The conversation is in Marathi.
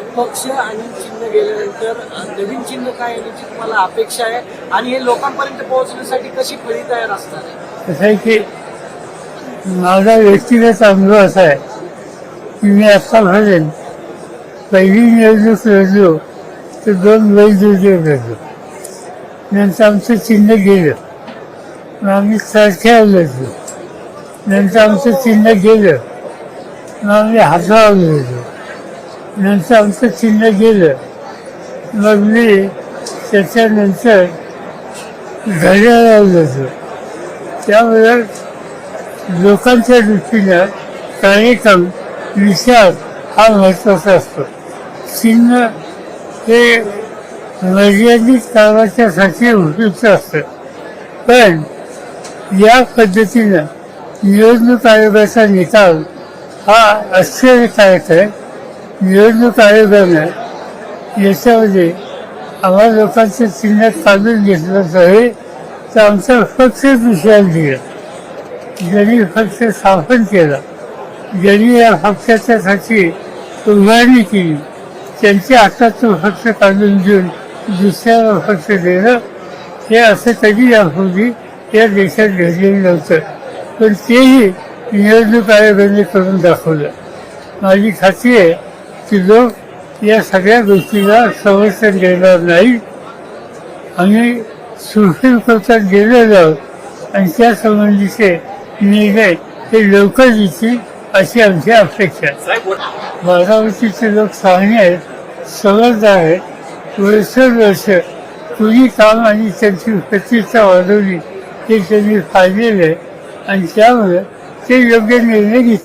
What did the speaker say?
पक्ष आणि चिन्ह गेल्यानंतर नवीन चिन्ह काय याची तुम्हाला अपेक्षा आहे? आणि हे लोकांपर्यंत पोहोचण्यासाठी कशी फळी तयार असणार आहे? कसं आहे की माझा व्यक्तिगत अनुभव असा आहे की मी आत्तापर्यंत पहिली निवडणूक लढलो तर दोन वैद्युतीय लढलो. नंतर आमचं चिन्ह गेलं. मग आम्ही सारख्या लढलो. नंतर आमचं चिन्ह गेलं. मग आम्ही हातावर लढलो. नंतर आमचं चिन्ह गेलं. मग मी त्याच्यानंतर घड्या लावलं होतं. त्यामुळे लोकांच्या दृष्टीनं कार्यक्रम विचार हा महत्त्वाचा असतो. चिन्ह हे मर्यादित कामाच्यासाठी उपयुक्त असतं. पण या पद्धतीनं निवडणूक आयोगाचा निकाल हा आश्चर्यकारक आहे. निवडणूक आयोगानं याच्यामध्ये आम्हा लोकांच्या चिन्हात काढून घेतलं आहे तर आमचा फक्त विषय दिला. ज्यांनी पक्ष स्थापन केला ज्यांनी या पक्षाच्यासाठी उभारणी केली त्यांच्या हातातून फक्त पक्ष काढून घेऊन दुसऱ्याला पक्ष देणं हे असं कधी यापूर्वी या देशात घडलेलं नव्हतं. पण तेही निवडणूक आयोगाने करून दाखवलं. माझी खात्री आहे की लोक या सगळ्या गोष्टीला समर्थन देणार नाही. आम्ही सुप्रीम कोर्टात गेलेलो आहोत आणि त्या संबंधीचे निर्णय हे लवकर येतील अशी आमची अपेक्षा आहे. बारामतीचे लोक चांगले आहेत समजदार आहेत. वर्षोवर्ष कुणी काम आणि त्यांची प्रतिष्ठा वाढवली हे त्यांनी पाहिलेलं आहे. आणि त्यामुळे ते योग्य निर्णय घेतले.